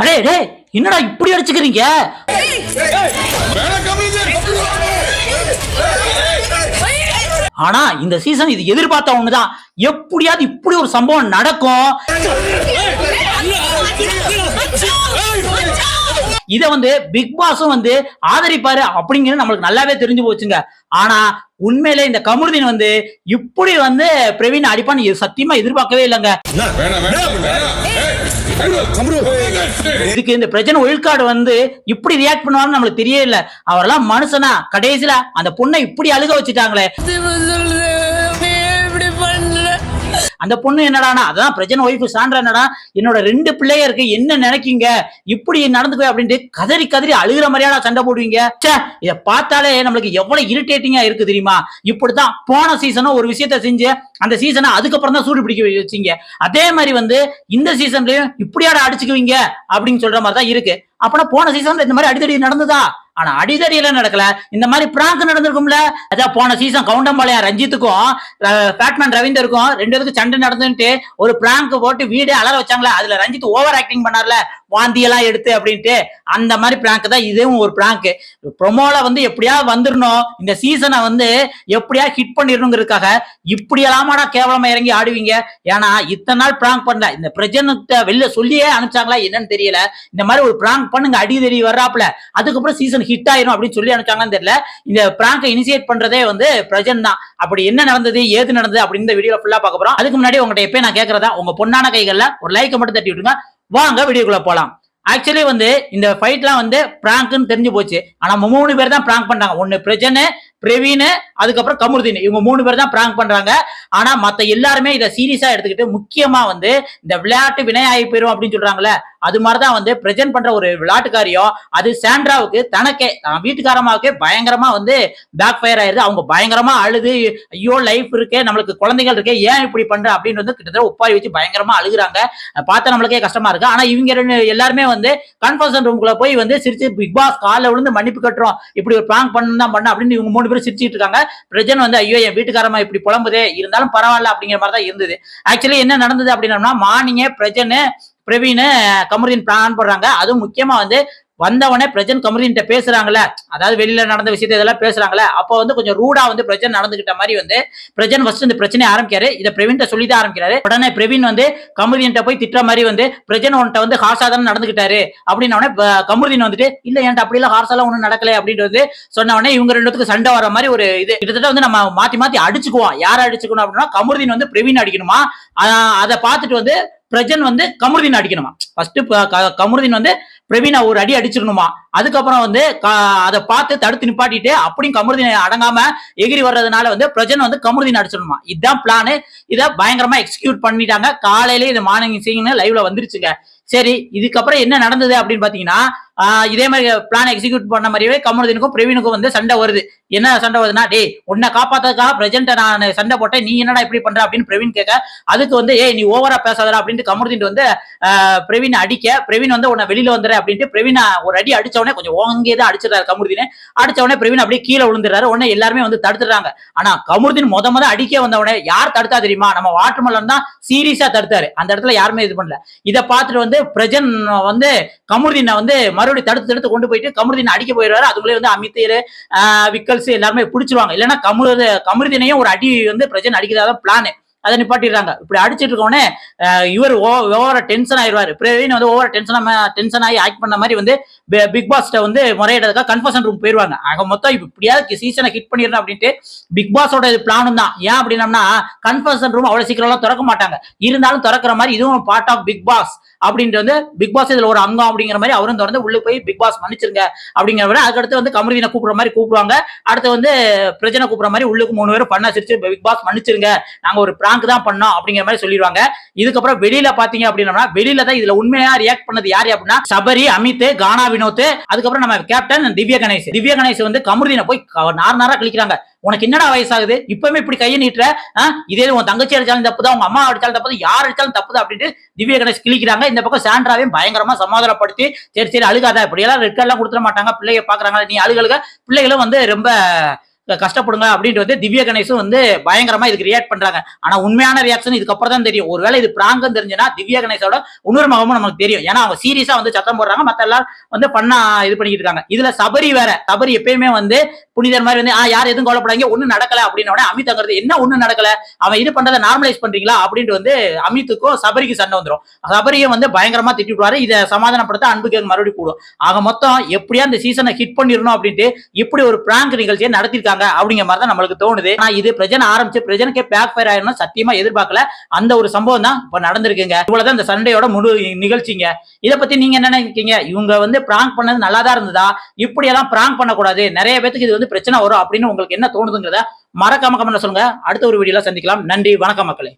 அடே டே என்னடா இப்படி அடிச்சுக்கிறீங்க? ஆனா இந்த சீசன் இது எதிர்பார்த்த ஒண்ணுதான். எப்படியாவது இப்படி ஒரு சம்பவம் நடக்கும். இத வந்து பிக் பாஸும் வந்து ஆதரிப்பாரு அப்படிங்கிறது நம்மளுக்கு நல்லாவே தெரிஞ்சு போச்சுங்க. ஆனா உண்மையில இந்த கமருதீன் வந்து இப்படி வந்து பிரவீன் அடிப்பான்னு சத்தியமா எதிர்பார்க்கவே இல்லைங்க. இதுக்கு இந்த பிரச்சனை ஒயில்கார்டு வந்து இப்படி ரியாக்ட் பண்ணுவாருன்னு நம்மளுக்கு தெரியவே இல்ல. அவரெல்லாம் மனுஷனா கடைசியில அந்த பொண்ணை இப்படி அழுக வச்சுட்டாங்களே. அந்த பொண்ணு என்னடானா அதான் பிரஜன் ஒய்ஃபு சான்றா என்னடா என்னோட ரெண்டு பிள்ளைய இருக்கு என்ன நினைக்கீங்க? இப்படி நடந்துக்குவே அப்படின்ட்டு கதறி கதறி அழுகிற மாதிரியான சண்டை போடுவீங்க? இதை பார்த்தாலே நம்மளுக்கு எவ்வளவு இரிட்டேட்டிங்கா இருக்கு தெரியுமா? இப்படிதான் போன சீசனும் ஒரு விஷயத்த செஞ்சு அந்த சீசனை அதுக்கப்புறம் தான் சூடு பிடிக்க வச்சீங்க. அதே மாதிரி வந்து இந்த சீசன்லயும் இப்படியாட அடிச்சுக்குவீங்க? அப்படின்னு சொல்ற மாதிரி தான் இருக்கு. அப்பனா போன சீசன்ல இந்த மாதிரி அடித்தடி நடந்ததா? ஆனா அடிதடியில நடக்கல. இந்த மாதிரி பிராங்க் நடந்திருக்கும்ல? அதான் போன சீசன் கவுண்டம்பாளையம் ரஞ்சித்துக்கும் பேட்மேன் ரவீந்தருக்கும் ரெண்டு பேருக்கும் சண்டை நடந்துட்டு ஒரு பிராங்க் போட்டு வீடே அலற வச்சாங்களா. அதுல ரஞ்சித் ஓவர் ஆக்டிங் பண்ணார்ல. வாந்தியெல்லாம் எடுத்து அப்படின்ட்டு அந்த மாதிரி பிராங்க் தான். இதுவும் ஒரு பிராங்க் ப்ரொமோல வந்து எப்படியாவது வந்துடணும் இந்த சீசனை வந்து எப்படியா ஹிட் பண்ணிடணுங்கிறதுக்காக இப்படி எல்லாமாடா கேவலமா இறங்கி ஆடுவீங்க. ஏன்னா இத்தனை நாள் பிராங்க் பண்ணல. இந்த பிரஜனத்தை வெளில சொல்லியே அனுப்பிச்சாங்களா என்னன்னு தெரியல. இந்த மாதிரி ஒரு பிராங்க் பண்ணுங்க அடி தெரிய வர்றாப்புல. அதுக்கப்புறம் சீசன் ஹிட் ஆயிரும் அப்படின்னு சொல்லி அனுப்பிச்சாங்கன்னு தெரியல. இந்த பிராங்கை இனிஷியேட் பண்றதே வந்து பிரஜன் தான். அப்படி என்ன நடந்தது ஏது நடந்தது அப்படின்னு இந்த வீடியோ ஃபுல்லா பார்க்க போறோம். அதுக்கு முன்னாடி உங்கள்கிட்ட எப்பயும் நான் கேட்கறதா உங்க பொண்ணான கைகள்ல ஒரு லைக் மட்டும் தட்டி விடுங்க. வாங்க வீடியோக்குள்ள போலாம். ஆக்சுவலி வந்து இந்த ஃபைட்லாம் வந்து பிராங்க்னு தெரிஞ்சு போச்சு. ஆனா மூணு பேர் தான் பிராங்க் பண்ணாங்க. ஒன்னு பிரஜன் பிரவீன் அதுக்கப்புறம் கமருதீன். இவங்க மூணு பேர் தான் பிராங்க் பண்றாங்க. ஆனா மத்த எல்லாருமே இதை சீரியஸா எடுத்துக்கிட்டு முக்கியமா வந்து இந்த விளையாட்டு வினையாகி போயிரும் அப்படின்னு சொல்றாங்களே அது மாதிரிதான் வந்து பிரஜென்ட் பண்ற ஒரு விளையாட்டுக்காரியம் அது சாண்ட்ராவுக்கு தனக்கே வீட்டுக்காரமாவுக்கே பயங்கரமா வந்து பேக் ஃபயர் ஆயிருது. அவங்க பயங்கரமா அழுது ஐயோ லைஃப் இருக்கே நம்மளுக்கு குழந்தைகள் இருக்கே ஏன் இப்படி பண்ற? அப்படின்னு வந்து கிட்டத்தட்ட ஒப்பாரி வச்சு பயங்கரமா அழுகுறாங்க. பார்த்தா நம்மளுக்கே கஷ்டமா இருக்கு. ஆனா இவங்க ரெண்டு எல்லாருமே வந்து கன்ஃபர்ஷன் ரூம்குள்ள போய் வந்து சிரிச்சு பிக் பாஸ் காலில் விழுந்து மன்னிப்பு கட்டுறோம். இப்படி ஒரு பிராங்க் பண்ணு பண்ண அப்படின்னு இவங்க மூணு பேரும் சிரிச்சிட்டு இருக்காங்க. பிரஜன் வந்து ஐயோ என் வீட்டுக்காரமா இப்படி புலம்புதே இருந்தாலும் பரவாயில்ல அப்படிங்கிற மாதிரி தான் இருந்தது. ஆக்சுவலி என்ன நடந்தது அப்படின்னா மார்னிங்கே பிரஜன் பிரவீன் கமருதீன் பிளான் போடுறாங்க. அதுவும் முக்கியமா வந்து வந்தவனே பிரஜன் கமரின்ட்ட பேசுறாங்களே அதாவது வெளியில நடந்த விஷயத்த இதெல்லாம் பேசுறாங்களே அப்போ வந்து கொஞ்சம் ரூடா வந்து பிரஜன் நடந்துகிட்ட மாதிரி வந்து பிரஜன் ஃபர்ஸ்ட் இந்த பிரச்சனையை ஆரம்பிக்காரு இதை பிரவீன் சொல்லி தான் ஆரம்பிக்கிறாரு. உடனே பிரவீன் வந்து கமருதீன் போய் திட்டுற மாதிரி வந்து பிரஜன் உன்ட்ட வந்து ஹார்ஷா தான் நடந்துகிட்டாரு அப்படின்னு உடனே கமருதீன் வந்துட்டு இல்ல என்கிட்ட அப்படி எல்லாம் ஹார்ஷாலாம் ஒன்றும் நடக்கல அப்படின்றது வந்து சொன்ன உடனே இவங்க ரெண்டுத்துக்கு சண்டை வர மாதிரி ஒரு இது. கிட்டத்தட்ட வந்து நம்ம மாத்தி மாத்தி அடிச்சுக்குவோம். யார் அடிச்சுக்கணும் அப்படின்னா கமருதீன் வந்து பிரவீன் அடிக்கணுமா? அதை பார்த்துட்டு வந்து பிரஜன் வந்து கமருதீன் அடிக்கணுமா? ஃபர்ஸ்ட் கமருதீன் வந்து பிரவீனை ஒரு அடி அடிச்சிடணுமா அதுக்கப்புறம் வந்து க- அதை பார்த்து தடுத்து நிப்பாட்டிட்டு அப்படியும் கமருதீன் அடங்காம எகிரி வர்றதுனால வந்து பிரஜன் வந்து கமருதீன் அடிச்சிடணுமா? இதுதான் பிளானு இதை பயங்கரமா எக்ஸிக்யூட் பண்ணிட்டாங்க. காலையில இது மார்னிங் சிங்னு லைவ்ல வந்துருச்சுங்க. சரி இதுக்கப்புறம் என்ன நடந்தது அப்படின்னு பாத்தீங்கன்னா இதே மாதிரி பிளான் எக்ஸிக்யூட் பண்ண மாதிரியே கமருதீனுக்கும் பிரவீனுக்கும் வந்து சண்டை வருது. என்ன சண்டை வருதுன்னா டேய் உன்னை காப்பாத்ததுக்காக பிரஜன்ட்ட நான் சண்டை போட்டேன். நீ என்னடா இப்படி பண்ற அப்படின்னு பிரவீன் கேட்க அதுக்கு வந்து ஏய் நீ ஓவரா பேசாதடா அப்படின்ட்டு கமருதீன் வந்து பிரவீன் அடிக்க பிரவீன் வந்து உன்னை வெளியில வந்துடுற அப்படின்ட்டு பிரவீன் ஒரு அடி அடிச்சவனே கொஞ்சம் ஓங்கே தான் அடிச்சிடறாரு கமருதீன் அடிச்சவனே பிரவீன் அப்படியே கீழே விழுந்துறாரு உடனே எல்லாருமே வந்து தடுத்துறாங்க ஆனா கமருதீன் முத முத அடிக்க வந்தவனே யார் தடுத்தா தெரியுமா? நம்ம வாட்டர்மலன் தான் சீரியஸா தடுத்தாரு. அந்த இடத்துல யாருமே இது பண்ணல. இதை பார்த்துட்டு வந்து பிரஜன் வந்து கமருதீனை வந்து மறுபடியும் தடுத்து தடுத்து கொண்டு போயிட்டு கமருதீன் அடிக்க போயிடுவாரு. அதுக்குள்ளே வந்து அமித்தீர் விக்கல்ஸ் எல்லாருமே பிடிச்சிருவாங்க. இல்லைன்னா கமரு கமருதீனையும் ஒரு அடி வந்து பிரஜன் அடிக்கிறதா பிளான் அதை நிப்பாட்டிடுறாங்க. இப்படி அடிச்சிட்டு இருக்கோன்னே இவர் ஓவர டென்ஷன் ஆயிடுவாரு. பிரவீன் வந்து ஓவர டென்ஷன் டென்ஷன் ஆகி ஆக்ட் பண்ண மாதிரி வந்து பிக் பாஸ்ட வந்து முறையிடறதுக்காக கன்ஃபர்ஷன் ரூம் போயிருவாங்க. ஆக மொத்தம் இப்படியாவது சீசனை ஹிட் பண்ணிடணும் அப்படின்ட்டு பிக் பாஸோட இது பிளானும் தான். ஏன் அப்படின்னம்னா கன்ஃபர்ஷன் ரூம் அவ்வளவு சீக்கிரம்லாம் திறக்க மாட்டாங்க. இருந்தாலும் திறக்கிற மாதிரி இதுவும் பார்ட் ஆஃப் பிக் பாஸ் அப்படின்ட்டு வந்து பிக் பாஸ் இதுல ஒரு அங்கம் அப்படிங்கிற மாதிரி அவரும் திறந்து உள்ள போய் பிக் பாஸ் மன்னிச்சிருங்க அப்படிங்கிற மாதிரி அதுக்கடுத்து வந்து கமருதீனை கூப்பிடுற மாதிரி கூப்பிடுவாங்க. அடுத்து வந்து பிரஜனை கூப்பிடுற மாதிரி உள்ளுக்கு மூணு பேரும் பண்ண சிரிச்சு பிக் பாஸ் மன்னிச்சிருங்க. நாங்க ஒரு பிராங்க் தான் பண்ணோம் அப்படிங்கிற மாதிரி சொல்லிடுவாங்க. இதுக்கப்புறம் வெளியில பாத்தீங்க அப்படின்னா வெளியில தான் இதுல உண்மையா ரியாக்ட் பண்ணது யாரு அப்படின்னா சபரி அமித் கானா வினோத். அதுக்கப்புறம் நம்ம கேப்டன் திவ்ய கணேஷ். திவ்ய கணேஷ் வந்து கமருதீனை போய் நார் நாரா கழிக்கிறாங்க. உனக்கு என்னடா வயசாகுது? இப்பவுமே இப்படி கையை நீட்டுற? ஆ? இதே உன் தங்கச்சி அடிச்சாலும் தப்பு தான் உங்க அம்மா அடிச்சாலும் தப்பு தான் யார் அடிச்சாலும் தப்பு தான் அப்படின்ட்டு திவ்ய கணேஷ் கிழிக்கிறாங்க. இந்த பக்கம் சாண்ட்ராவையும் பயங்கரமா சமாதானப்படுத்தி சரி சரி அழுகாத. இப்படியெல்லாம் ரெட் கார்டெல்லாம் கொடுத்துட மாட்டாங்க. பிள்ளைய பாக்குறாங்க நீ அழுகழுக பிள்ளைகளும் வந்து ரொம்ப கஷ்டப்படுங்க அப்படின்ட்டு வந்து திவ்ய கணேசும் வந்து பயங்கரமா இதுக்கு ரியாக்ட் பண்றாங்க. ஆனா உண்மையான ரியாக்ஷன் இதுக்கப்புறம் தான் தெரியும். ஒருவேளை இது பிராங்கம் தெரிஞ்சுன்னா திவ்ய கணேசோட உணர் மகமும் நமக்கு தெரியும். ஏன்னா அவங்க சீரியஸா வந்து சத்தம் போடுறாங்க. மத்த எல்லாரும் வந்து பண்ணா இது பண்ணிக்கிட்டு இருக்காங்க. இதுல சபரி வேற. சபரி எப்பயுமே வந்து புனிதர் மாதிரி வந்து ஆ யார் எதுவும் கவலைப்படாங்க ஒண்ணும் நடக்கல. அப்படின்னு உடனே அமித் அங்கிறது என்ன ஒண்ணும் நடக்கல? அவன் இது பண்றதை நார்மலைஸ் பண்றீங்களா? அப்படின்ட்டு வந்து அமித்துக்கும் சபரிக்கு சண்டை வந்துடும் சபரியும் வந்து பயங்கரமா திட்டிவிடுவாரு இதை சமாதானப்படுத்த அன்புக்கு மறுபடியும் கூடும் ஆக மொத்தம் எப்படியா இந்த சீசனை ஹிட் பண்ணிடணும் அப்படின்ட்டு இப்படி ஒரு பிராங்க் நிகழ்ச்சியை நடத்திருக்காங்க அப்படிங்கிற மாதிரி தான் நம்மளுக்கு தோணுது. ஆனா இது பிரச்சனை ஆரம்பிச்சு பிரச்சனைக்கே பேக் ஃபயர் ஆயிரும் சத்தியமா எதிர்பார்க்கல. அந்த ஒரு சம்பவம் தான் இப்ப நடந்திருக்குங்க. இவ்வளவுதான் இந்த சண்டையோட முழு நிகழ்ச்சிங்க. இதை பத்தி நீங்க என்ன நினைக்கிறீங்க? இவங்க வந்து பிராங்க் பண்ணது நல்லா தான் இருந்ததா? இப்படி எல்லாம் பிராங்க் பண்ணக்கூடாது. நிறைய பேத்துக்கு இது வந்து பிரச்சனை வரும் அப்படின்னு உங்களுக்கு என்ன தோணுதுங்கிறத மறக்காம கமெண்ட்ல சொல்லுங்க. அடுத்த ஒரு வீடியோல சந்திக்கலாம். நன்றி. வணக்கம் மக்களே.